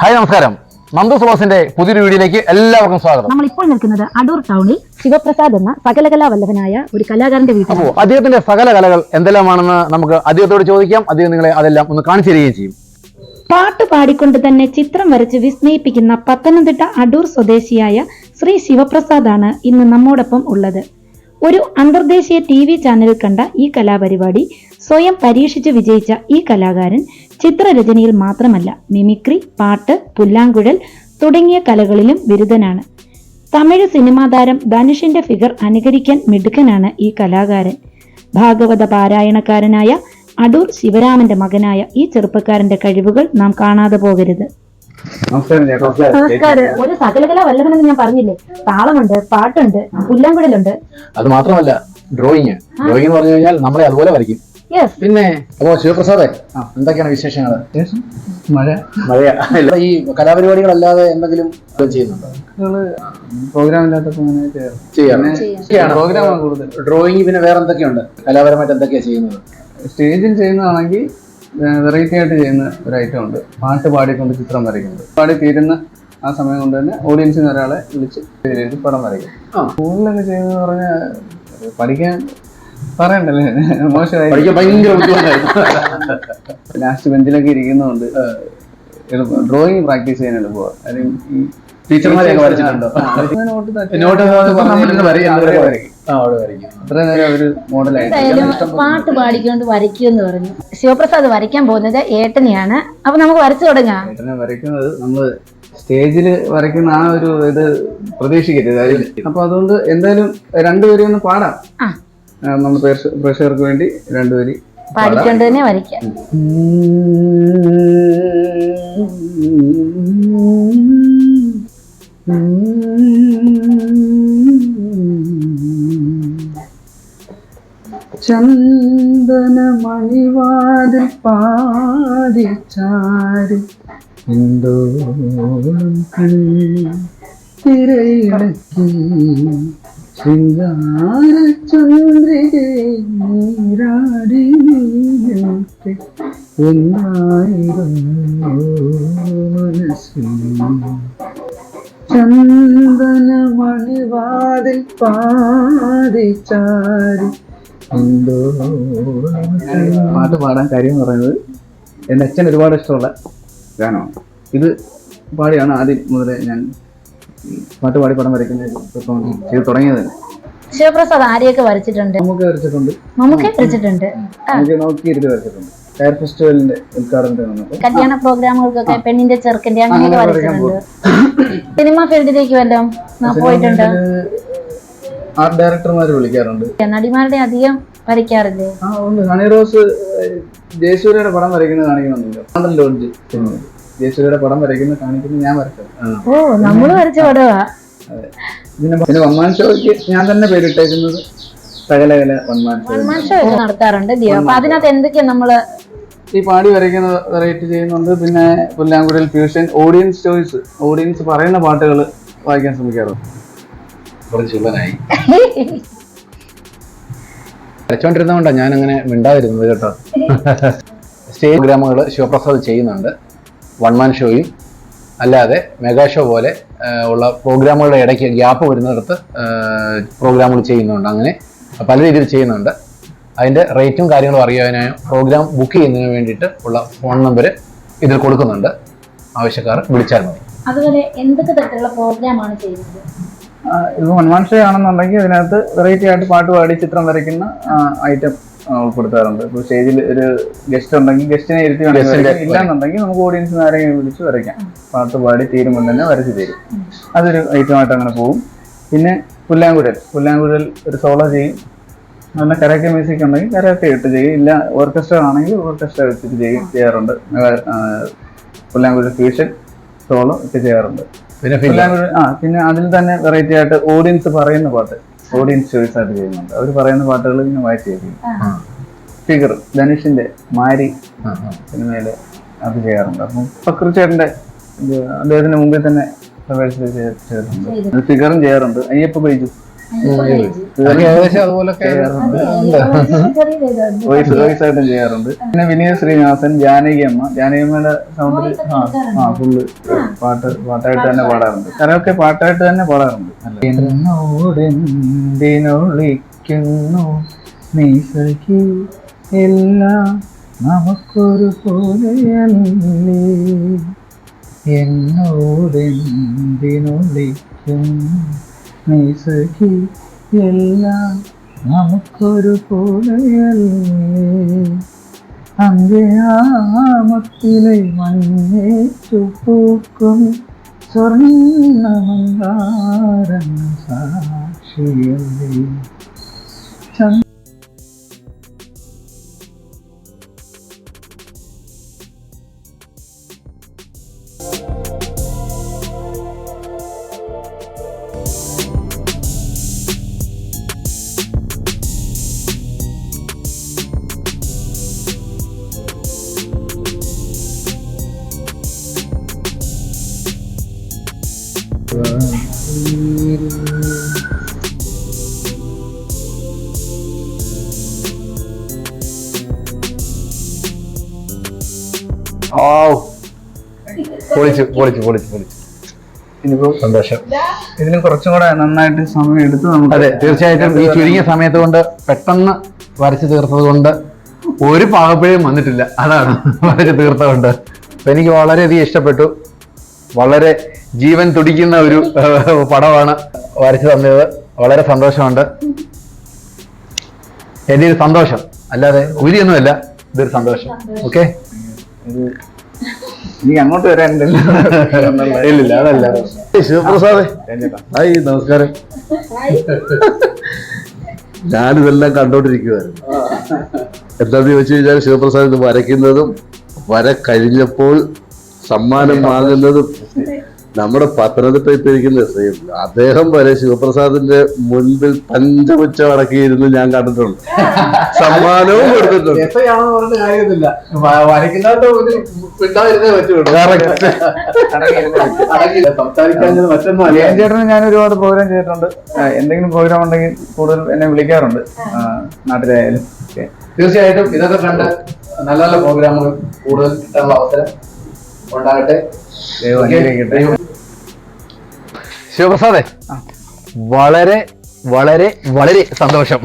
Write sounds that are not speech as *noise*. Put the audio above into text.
Hi നമസ്കാരം. നന്ദു സുഭാസിന്റെ പുതിയൊരു വീഡിയോയിലേക്ക് എല്ലാവർക്കും സ്വാഗതം. നമ്മൾ ഇപ്പോൾ നിൽക്കുന്നത് അടൂർ ടൗണിൽ ശിവപ്രസാദ് എന്ന സകലകലാ വല്ലഭനായ ഒരു കലാകാരന്റെ വീട്ടിൽ അപ്പോൾ അദ്ദേഹത്തിന്റെ സകല കലകൾ എന്തെല്ലാമാണെന്ന് നമുക്ക് അദ്ദേഹത്തോട് ചോദിക്കാം. അദ്ദേഹം നിങ്ങളെ അതെല്ലാം ഒന്ന് കാണിച്ചു തരികയും ചെയ്യും. പാട്ട് പാടിക്കൊണ്ട് തന്നെ ചിത്രം വരച്ച് വിസ്മയിപ്പിക്കുന്ന പത്തനംതിട്ട അടൂർ സ്വദേശിയായ ശ്രീ ശിവപ്രസാദ് ആണ് ഇന്ന് നമ്മോടൊപ്പം ഉള്ളത്. ഒരു അന്തർദേശീയ ടി വി ചാനലിൽ കണ്ട ഈ കലാപരിപാടി സ്വയം പരീക്ഷിച്ച് വിജയിച്ച ഈ കലാകാരൻ ചിത്രരചനയിൽ മാത്രമല്ല മിമിക്രി പാട്ട് പുല്ലാങ്കുഴൽ തുടങ്ങിയ കലകളിലും ബിരുദനാണ്. തമിഴ് സിനിമാ താരം ധനുഷിന്റെ ഫിഗർ അനുകരിക്കാൻ മിടുക്കനാണ് ഈ കലാകാരൻ. ഭാഗവത പാരായണക്കാരനായ അടൂർ ശിവരാമന്റെ മകനായ ഈ ചെറുപ്പക്കാരന്റെ കഴിവുകൾ നാം കാണാതെ പോകരുത്. നമസ്കാരം ഒരു സകലകല വല്ലഭനെന്ന് ഞാൻ പറഞ്ഞില്ലേ? താളമുണ്ട് പാട്ടുണ്ട് പുല്ലാങ്കുഴലുണ്ട്. അത് മാത്രമല്ല ഡ്രോയിങ് ഡ്രോയിങ് എന്ന് പറഞ്ഞു കഴിഞ്ഞാൽ നമ്മളെ അതുപോലെ വരയ്ക്കും. പിന്നെ? അപ്പോ ശിവപ്രസാദേ എന്തൊക്കെയാണ് വിശേഷങ്ങൾ ശേഷം മഴ. മഴയാ. ഈ കലാപരിപാടികളല്ലാതെ എന്തെങ്കിലും ചെയ്യുന്നുണ്ടോ? പ്രോഗ്രാം ഇല്ലാത്തപ്പോ പ്രോഗ്രാമാണ് കൂടുതൽ ഡ്രോയിങ് പിന്നെ വേറെ എന്തൊക്കെയുണ്ട്? കലാപരമായിട്ട് എന്തൊക്കെയാ ചെയ്യുന്നത്? സ്റ്റേജിൽ ചെയ്യുന്നതാണെങ്കിൽ വെറൈറ്റി ആയിട്ട് ചെയ്യുന്ന ഒരു ഐറ്റം ഉണ്ട്. പാട്ട് പാടിക്കൊണ്ട് ചിത്രം വരയ്ക്കുന്നത്. പാടി തീരുന്ന ആ സമയം കൊണ്ട് തന്നെ ഓഡിയൻസിന് ഒരാളെ വിളിച്ച് പടം വരയ്ക്കും. സ്കൂളിലൊക്കെ ചെയ്യുന്നത് പറഞ്ഞാൽ പഠിക്കാൻ പറയണ്ടല്ലേ? മോശമായി. പഠിക്കാൻ ഭയങ്കര ബുദ്ധിമുട്ടായിരുന്നു. ലാസ്റ്റ് ബെഞ്ചിലൊക്കെ ഇരിക്കുന്നതുകൊണ്ട് ഡ്രോയിങ് പ്രാക്ടീസ് ചെയ്യാൻ എളുപ്പമാണ് കാര്യം ടീച്ചർമാരെയൊക്കെ വരച്ചിട്ടുണ്ടോ പാട്ട് പാടിക്കൊണ്ട് വരയ്ക്കുമെന്ന് പറഞ്ഞു. ശിവപ്രസാദ് വരയ്ക്കാൻ പോകുന്നത് ഏട്ടനെയാണ്. അപ്പൊ നമുക്ക് വരച്ചു തുടങ്ങാം. ഏട്ടനെ വരയ്ക്കുന്നത് നമ്മൾ സ്റ്റേജിൽ വരയ്ക്കുന്ന ആ ഒരു ഇത് പ്രതീക്ഷിക്കരുത്. അപ്പൊ അതുകൊണ്ട് എന്തായാലും രണ്ടുപേരും ഒന്ന് പാടാം. നമ്മൾ പ്രേക്ഷകർക്ക് വേണ്ടി രണ്ടുപേരി പാടിക്കൊണ്ട് തന്നെ വരയ്ക്കാം ചന്ദന മണിവാതിൽ പാടിച്ചാടി എന്തോളം തിരയിളക്കി ശൃംഗാര ചന്ദ്രികെ നീരാടി നീങ്ങട്ടെ എന്നായിരുന്നു മനസ്സിൽ. ചന്ദന മണിവാതിൽ പാടിച്ചാടി എന്തോ പാട്ട് പാടാൻ കാര്യം പറയുന്നത് എന്റെ അച്ഛൻ ഒരുപാട് ഇഷ്ടമുള്ള ഗാനമാണ്. ഇത് പാടിയാണ് ആദ്യം മുതലേ ഞാൻ പാട്ട് പാടി പടം വരയ്ക്കുന്ന ചെയ്ത് തുടങ്ങിയത്. ശിവപ്രസാദ് ആരെയൊക്കെ വരച്ചിട്ടുണ്ട്? നമുക്ക് വരച്ചിട്ടുണ്ട്. നമുക്ക് വരച്ചിട്ടുണ്ട്. നോക്കിയിരുന്ന് വരച്ചിട്ടുണ്ട്. ഫയർ ഫെസ്റ്റിവലിന്റെ ഉദ്ഘാടനത്തിന് വന്നപ്പോൾ കല്യാണ പ്രോഗ്രാമുകൾക്കൊക്കെ പെണ്ണിന്റെ ചെറുക്കന്റെ അങ്ങനെയൊക്കെ വരച്ചിട്ടുണ്ട്. സിനിമ ഫീൽഡിലേക്ക് വല്ലതും പോയിട്ടുണ്ട്? ആർട്ട് ഡയറക്ടർമാർ വിളിക്കാറുണ്ട്. നടിമാരുടെ അധികം വരയ്ക്കാറില്ലേ? ഹണി റോസ് ജയസൂര്യയുടെ പടം വരയ്ക്കുന്നത് കാണിക്കണമെന്നില്ല ലോഡ്ജ് ജയസൂര്യയുടെ പടം വരയ്ക്കുന്ന കാണിക്കുന്ന ഞാൻ വരച്ചത്. ഓ നമ്മൾ വരച്ച പടവാ. പിന്നെ പിന്നെ വൺമാൻ ഷോയ്ക്ക് ഞാൻ തന്നെ പേരിട്ടേക്കുന്നത് സകലകല one man show one man show ഒക്കെ നടത്താറുണ്ട് ദിയോ. അപ്പൊ അതിനകത്ത് എന്തൊക്കെയാ നമ്മൾ ഈ പാടി വരയ്ക്കുന്ന വെറൈറ്റി ചെയ്യുന്നുണ്ട്. പിന്നെ പുല്ലാങ്കുഴൽ ഫ്യൂഷൻ ഓഡിയൻസ് ചോയ്സ് ഓഡിയൻസ് പറയുന്ന പാട്ടുകൾ വായിക്കാൻ ശ്രമിക്കാറുണ്ട് ചുള്ളനായി വരച്ചോണ്ടിരുന്നതുകൊണ്ടാണ് ഞാൻ അങ്ങനെ മിണ്ടാതിരുന്നത് കേട്ടോ. *laughs* സ്റ്റേജ് പ്രോഗ്രാമുകൾ ശിവപ്രസാദ് ചെയ്യുന്നുണ്ട്. വൺ മാൻ ഷോയും അല്ലാതെ മെഗാ ഷോ പോലെ ഉള്ള പ്രോഗ്രാമുകളുടെ ഇടയ്ക്ക് ഗ്യാപ്പ് വരുന്നിടത്ത് പ്രോഗ്രാമുകൾ ചെയ്യുന്നുണ്ട് അങ്ങനെ. പല രീതിയിൽ ചെയ്യുന്നുണ്ട്. അതിന്റെ റേറ്റും കാര്യങ്ങളും അറിയാനായോ പ്രോഗ്രാം ബുക്ക് ചെയ്യുന്നതിന് വേണ്ടിയിട്ട് ഉള്ള ഫോൺ നമ്പർ ഇതിൽ കൊടുക്കുന്നുണ്ട്. ആവശ്യക്കാർ വിളിച്ചാൽ മതി. അതുപോലെ എന്തൊക്കെ തരത്തിലുള്ള പ്രോഗ്രാമാണ് ചെയ്യുന്നത്? ഇത് വൺമാൻ ഷോ ആണെന്നുണ്ടെങ്കിൽ ഇതിനകത്ത് വെറൈറ്റി ആയിട്ട് പാട്ട് പാടി ചിത്രം വരയ്ക്കുന്ന ഐറ്റം. ഉൾപ്പെടുത്താറുണ്ട്. ഇപ്പോൾ സ്റ്റേജിൽ ഒരു ഗസ്റ്റ് ഉണ്ടെങ്കിൽ ഗസ്റ്റിനെ ഇരുത്തി ഇല്ലാന്നുണ്ടെങ്കിൽ നമുക്ക് ഓഡിയൻസിന് ആരെങ്കിലും വിളിച്ച് വരയ്ക്കാം. പാട്ട് പാടി തീരുമ്പോൾ തന്നെ വരച്ച് തരും. അതൊരു ഐറ്റമായിട്ട് അങ്ങനെ പോകും. പിന്നെ പുല്ലാങ്കുഴൽ. പുല്ലാങ്കുഴൽ ഒരു സോളോ ചെയ്യും. നല്ല കരാക്കെ മ്യൂസിക് ഉണ്ടെങ്കിൽ കരാക്കെ ഇട്ട് ചെയ്യും. ഇല്ല ഓർക്കസ്ട്ര ആണെങ്കിൽ ഓർക്കസ്ട്ര വെച്ചിട്ട് ചെയ്യും ചെയ്യാറുണ്ട്. പുല്ലാങ്കുഴൽ ഫ്യൂഷൻ സോളോ ഒക്കെ ചെയ്യാറുണ്ട്. പിന്നെ പുല്ലാങ്കുഴൽ ആ പിന്നെ അതിൽ തന്നെ വെറൈറ്റി ആയിട്ട് ഓഡിയൻസ് പറയുന്ന പാട്ട്. ഓഡിയൻസ് ചോയ്സ് ആയിട്ട് ചെയ്യുന്നുണ്ട്. അവർ പറയുന്ന പാട്ടുകൾ ഇങ്ങനെ വായിച്ച് കേൾക്കും. ഫിഗർ ധനുഷിന്റെ മാരി. സിനിമയിൽ അത് ചെയ്യാറുണ്ട്. അപ്പം പക്രുച്ചേട്ടന്റെ ഇത് അദ്ദേഹത്തിന്റെ മുമ്പിൽ തന്നെ ചെയ്തിട്ടുണ്ട്. ഫിഗറും ചെയ്യാറുണ്ട്. അയ്യപ്പ ബൈജു. ഏകദേശം അതുപോലൊക്കെ വോയിസ് വോയിസ് ആയിട്ടും ചെയ്യാറുണ്ട്. പിന്നെ വിനീത് ശ്രീനിവാസൻ ജാനകി അമ്മ. ജാനകി അമ്മയുടെ സൗണ്ടിൽ ആ ആ ഫുള്ള് പാട്ട് പാട്ടായിട്ട് തന്നെ പാടാറുണ്ട്. കരമൊക്കെ പാട്ടായിട്ട് തന്നെ പാടാറുണ്ട്. എന്നോടെന്തിനൊളിക്കുന്നു നീ സഖി എല്ലാം നമുക്കൊരു പോലെയല്ലേ എന്നോടെന്തിനൊളിക്കുന്നു നീ സഖി എല്ലാം നമുക്കൊരു പോലെയല്ലേ അങ്കയാമത്തിലെ മഞ്ഞേറ്റു പൂക്കും സ്വർണമന്ദാരം സാക്ഷിയല്ലേ? ഓ പൊളിച്ചു പൊളിച്ചു പൊളിച്ചു പൊളിച്ചു. ഇനിയിപ്പോ സന്തോഷം. ഇതിന് കുറച്ചും കൂടെ നന്നായിട്ട് സമയം എടുത്ത് നമുക്ക് അതെ തീർച്ചയായിട്ടും ഈ ചുരുങ്ങിയ സമയത്ത് കൊണ്ട് പെട്ടെന്ന് വരച്ചു തീർത്തത് കൊണ്ട് ഒരു പാകപ്പിഴയും വന്നിട്ടില്ല. അതാണ് വരച്ചു തീർത്തതുകൊണ്ട്. അപ്പൊ എനിക്ക് വളരെയധികം ഇഷ്ടപ്പെട്ടു. വളരെ ജീവൻ തുടിക്കുന്ന ഒരു പടമാണ് വരച്ചു തന്നത്. വളരെ സന്തോഷമുണ്ട്. എന്റെ ഒരു സന്തോഷം. അല്ലാതെ ഉരിയൊന്നുമല്ല ഇതൊരു സന്തോഷം. ഓക്കെ? ഇത് എനിക്ക് അങ്ങോട്ട് വരാനില്ല ഇല്ലില്ല അതല്ല. ശിവപ്രസാദ്. ഹായ് നമസ്കാരം. ഞാനിതെല്ലാം കണ്ടോണ്ടിരിക്കുവായിരുന്നു. എന്താന്ന് ചോദിച്ചു കഴിഞ്ഞാൽ ശിവപ്രസാദ് ഇത് വരയ്ക്കുന്നതും വര കഴിഞ്ഞപ്പോൾ സമ്മാനം വാങ്ങുന്നതും നമ്മുടെ പത്തനംതിട്ട ഇപ്പൊ ഇരിക്കുന്ന സെയിം അദ്ദേഹം വരെ ശിവപ്രസാദിന്റെ മുൻപിൽ പഞ്ചമുച്ച അടക്കിയിരുന്ന് ഞാൻ കണ്ടിട്ടുണ്ട്. സമ്മാനവും കൊടുത്തിട്ടുണ്ട്. ചേട്ടന് ഞാൻ ഒരുപാട് പ്രോഗ്രാം ചെയ്തിട്ടുണ്ട്. എന്തെങ്കിലും പ്രോഗ്രാം ഉണ്ടെങ്കിൽ കൂടുതൽ എന്നെ വിളിക്കാറുണ്ട്. നാട്ടിലായാലും. തീർച്ചയായിട്ടും ഇതൊക്കെ കണ്ട് നല്ല നല്ല പ്രോഗ്രാമുകൾ കൂടുതൽ കിട്ടാനുള്ള അവസരം ഉണ്ടാകട്ടെ. ശിവപ്രസാദേ വളരെ വളരെ വളരെ സന്തോഷം.